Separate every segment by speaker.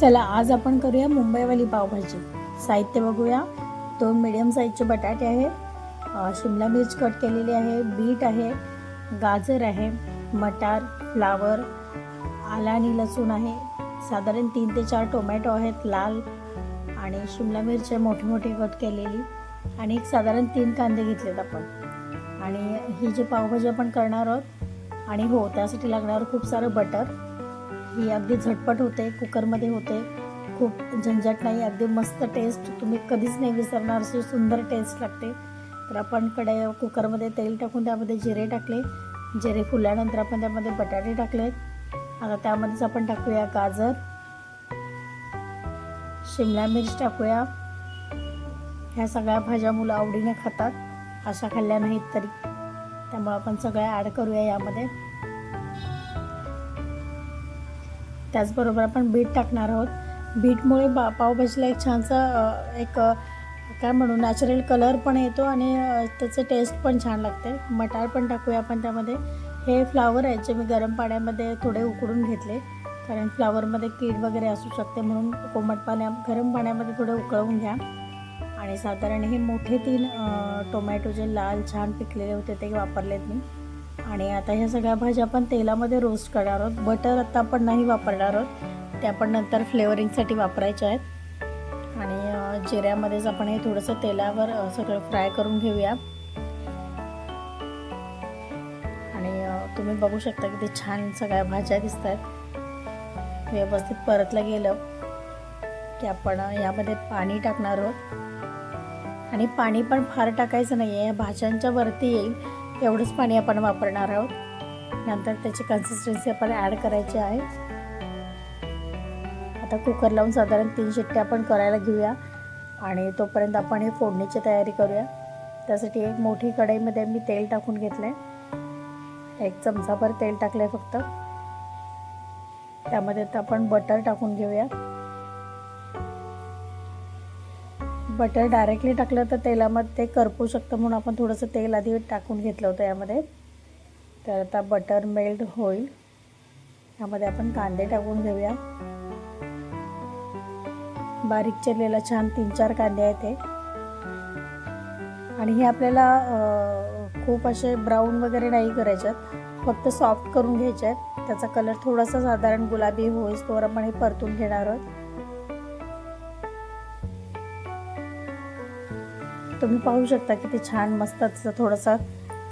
Speaker 1: चला आज आपण करूया मुंबईवाली पावभाजी. साहित्य बघूया. दोन मिडियम साईजचे बटाटे आहे शिमला मिर्च कट केलेली आहे. बीट आहे. गाजर आहे. मटार फ्लावर आला आणि लसूण आहे. साधारण तीन ते चार टोमॅटो आहेत लाल आणि शिमला मिरच आहे मोठी मोठी कट केलेली. आणि एक साधारण तीन कांदे घेतलेत आपण. आणि ही जी पावभाजी आपण करणार आहोत आणि हो त्यासाठी लागणार खूप सारं बटर ही अगदी झटपट होते कुकरमध्ये होते. खूप झंझट नाही अगदी मस्त टेस्ट तुम्ही कधीच नाही विसरणार अशी सुंदर टेस्ट लागते. तर आपण कडे कुकरमध्ये तेल टाकून त्यामध्ये जिरे टाकले. जिरे फुलल्यानंतर आपण त्यामध्ये बटाटे टाकलेत आता त्यामध्येच आपण टाकूया गाजर. शिमला मिर्च टाकूया. ह्या सगळ्या भाज्या मुलं आवडीने खातात. अशा खाल्ल्या नाहीत तरी. त्यामुळे आपण सगळ्या ॲड करूया यामध्ये. त्याचबरोबर आपण बीट टाकणार आहोत. बीटमुळे बा पावभाजीला एक छानसा एक काय म्हणू नॅचरल कलर पण येतो आणि त्याचं टेस्ट पण छान लागते. मटार पण टाकूया आपण त्यामध्ये. हे फ्लावर आहेत जे मी गरम पाण्यामध्ये थोडे उकडून घेतले. कारण फ्लावरमध्ये कीड वगैरे असू शकते म्हणून कोमट पाण्या गरम पाण्यामध्ये थोडे उकळवून घ्या. आणि साधारण हे मोठे तीन टोमॅटो जे लाल छान पिकलेले होते ते वापरलेत मी. आणि आता ह्या सगळ्या भाज्या आपण तेलामध्ये रोस्ट करणार आहोत. बटर आता आपण नाही वापरणार आहोत. ते आपण नंतर फ्लेवरिंगसाठी वापरायच्या आहेत. आणि जिऱ्यामध्येच आपण हे थोडंसं तेलावर सगळं फ्राय करून घेऊया. आणि तुम्ही बघू शकता की ते छान सगळ्या भाज्या दिसत आहेत व्यवस्थित परतलं गेलं की आपण यामध्ये पाणी टाकणार आहोत. आणि पाणी पण फार टाकायचं नाही आहे भाज्यांच्या वरती येईल. एवढंच पाणी आपण वापरणार आहोत. नंतर त्याची कन्सिस्टन्सी आपण ॲड करायची आहे. आता कुकर लावून साधारण तीन शिट्ट्या आपण करायला घेऊया. आणि तोपर्यंत आपण हे फोडणीची तयारी करूया. त्यासाठी एक मोठी कढईमध्ये मी तेल टाकून घेतलं आहे एक चमचाभर तेल टाकलं आहे फक्त. त्यामध्ये तर आपण बटर टाकून घेऊया. बटर डायरेक्टली टाकलं तर तेलामध्ये ते करपू शकतं म्हणून आपण थोडंसं तेल आधी टाकून घेतलं होतं यामध्ये. तर आता बटर मेल्ट होईल. यामध्ये आपण कांदे टाकून घेऊया. बारीक चिरलेला छान तीन चार कांदे आहेत ते आणि हे आपल्याला खूप असे ब्राऊन वगैरे नाही करायच्यात. फक्त सॉफ्ट करून घ्यायचे आहेत. त्याचा कलर थोडासा साधारण गुलाबी होईस तोवर आपण हे परतून घेणार आहोत. तुम्ही पाहू शकता किती छान मस्त त्याचा थोडासा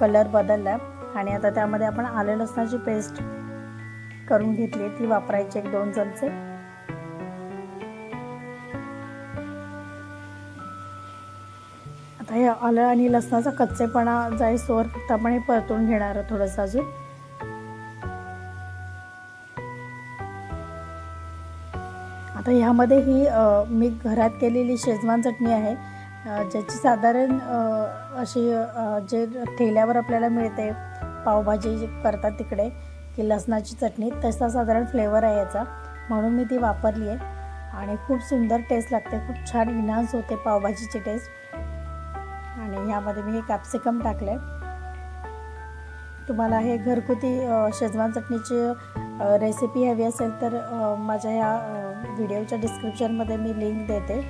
Speaker 1: कलर बदलला आणि आता त्यामध्ये आपण आलं लसणाची पेस्ट करून घेतली ती वापरायची एक दोन चमचे. आता हे आलं आणि लसणाचा कच्चेपणा जाईस्तोवर फक्त आपण हे परतून घेणार थोडंसं अजून. आता ह्यामध्ये ही मी घरात केलेली शेजवान चटणी आहे. ज्याची साधारण अशी जे ठेल्यावर आपल्याला मिळते पावभाजी करतात तिकडे की लसणाची चटणी तसा साधारण फ्लेवर आहे याचा. म्हणून मी ती वापरली आहे. आणि खूप सुंदर टेस्ट लागते खूप छान इन्हान्स होते पावभाजीची टेस्ट आणि ह्यामध्ये मी हे कॅप्सिकम टाकलं आहे तुम्हाला हे घरगुती शेजवान चटणीची रेसिपी हवी असेल तर माझ्या ह्या व्हिडिओच्या डिस्क्रिप्शनमध्ये मी लिंक देते.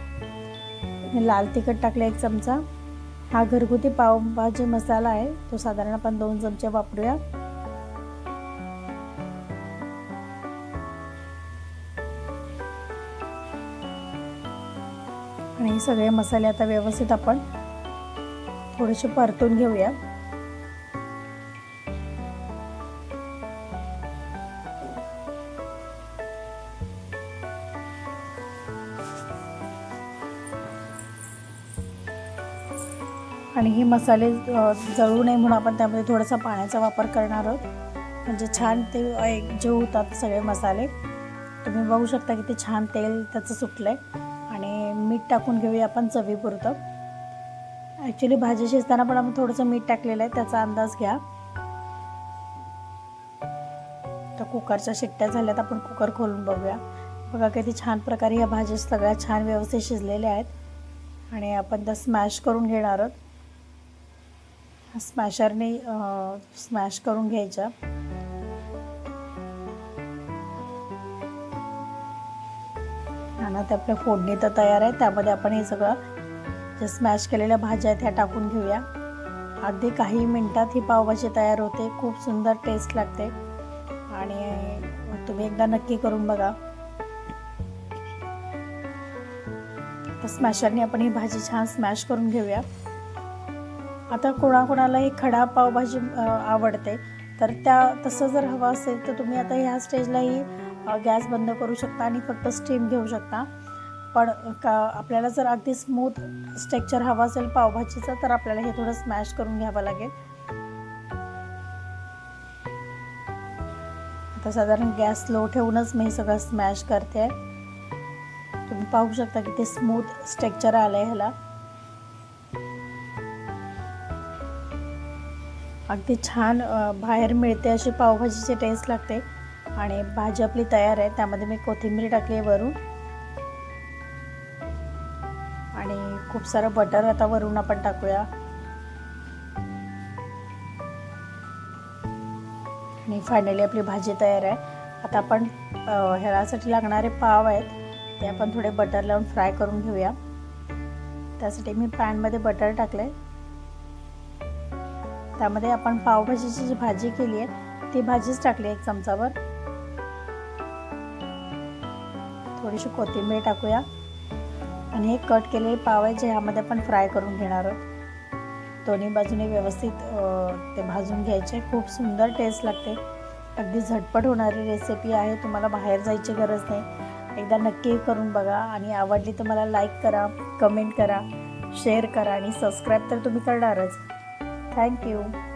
Speaker 1: लाल तिखट टाकले एक चमचा. हा घरगुती पावभाजी मसाला आहे. तो साधारण आपण दोन चमचे वापरूया. आणि सगळे मसाले आता व्यवस्थित आपण थोडेसे परतून घेऊया आणि हे मसाले जळू नये म्हणून आपण त्यामध्ये थोडासा पाण्याचा वापर करणार आहोत. म्हणजे छान ते एक जे होतात सगळे मसाले. तुम्ही बघू शकता की ते छान तेल त्याचं सुटलं आहे आणि मीठ टाकून घेऊया आपण चवीपुरतं. ॲक्च्युली भाजी शिजताना पण आपण थोडंसं मीठ टाकलेलं आहे त्याचा अंदाज घ्या. तर कुकरच्या शिट्ट्या झाल्यात आपण कुकर खोलून बघूया. बघा किती छान प्रकारे ह्या भाज्या सगळ्या छान व्यवस्थित शिजलेल्या आहेत. आणि आपण त्या स्मॅश करून घेणार आहोत. स्मॅशरने स्मॅश करून घ्यायच्या. आणि आता आपल्या फोडणी तर तयार आहे त्यामध्ये आपण हे सगळं जे स्मॅश केलेल्या भाज्या आहेत ह्या टाकून घेऊया. अगदी काही मिनटात ही पावभाजी तयार होते. खूप सुंदर टेस्ट लागते. आणि तुम्ही एकदा नक्की करून बघा. तर स्मॅशरने आपण ही भाजी छान स्मॅश करून घेऊया. आता कोणाकोणाला ही खडा पावभाजी आवडते. तर त्या तसं जर हवं असेल तर तुम्ही आता ह्या स्टेजलाही गॅस बंद करू शकता आणि फक्त स्टीम घेऊ शकता. पण का आपल्याला जर अगदी स्मूथ स्ट्रक्चर हवा असेल पावभाजीचं तर आपल्याला हे थोडं स्मॅश करून घ्यावं लागेल. आता साधारण गॅस लो ठेवूनच मी सगळं स्मॅश करते. आहे तुम्ही पाहू शकता की ते स्मूथ स्ट्रक्चर आलं आहे ह्याला. अगदी छान बाहेर मिळते अशी पावभाजीची टेस्ट लागते. आणि भाजी आपली तयार आहे त्यामध्ये मी कोथिंबीर टाकली आहे वरून. आणि खूप सारं बटर आता वरून आपण टाकूया. आणि फायनली आपली भाजी तयार आहे. आता आपण ह्यासाठी लागणारे पाव आहेत ते आपण थोडे बटर लावून फ्राय करून घेऊया. त्यासाठी मी पॅनमध्ये बटर टाकलं आहे त्यामध्ये आपण पावभाजीची जी भाजी केली आहे ती भाजीच टाकली एक चमचावर थोडीशी कोथिंबीर टाकूया. आणि हे कट केलेले पाव आहे जे ह्यामध्ये आपण फ्राय करून घेणार आहोत. दोन्ही बाजूने व्यवस्थित ते भाजून घ्यायचे. खूप सुंदर टेस्ट लागते. अगदी झटपट होणारी रेसिपी आहे. तुम्हाला बाहेर जायची गरज नाही. एकदा नक्की करून बघा. आणि आवडली तर मला लाईक करा कमेंट करा शेअर करा. आणि सबस्क्राईब तर तुम्ही करणारच. Thank you.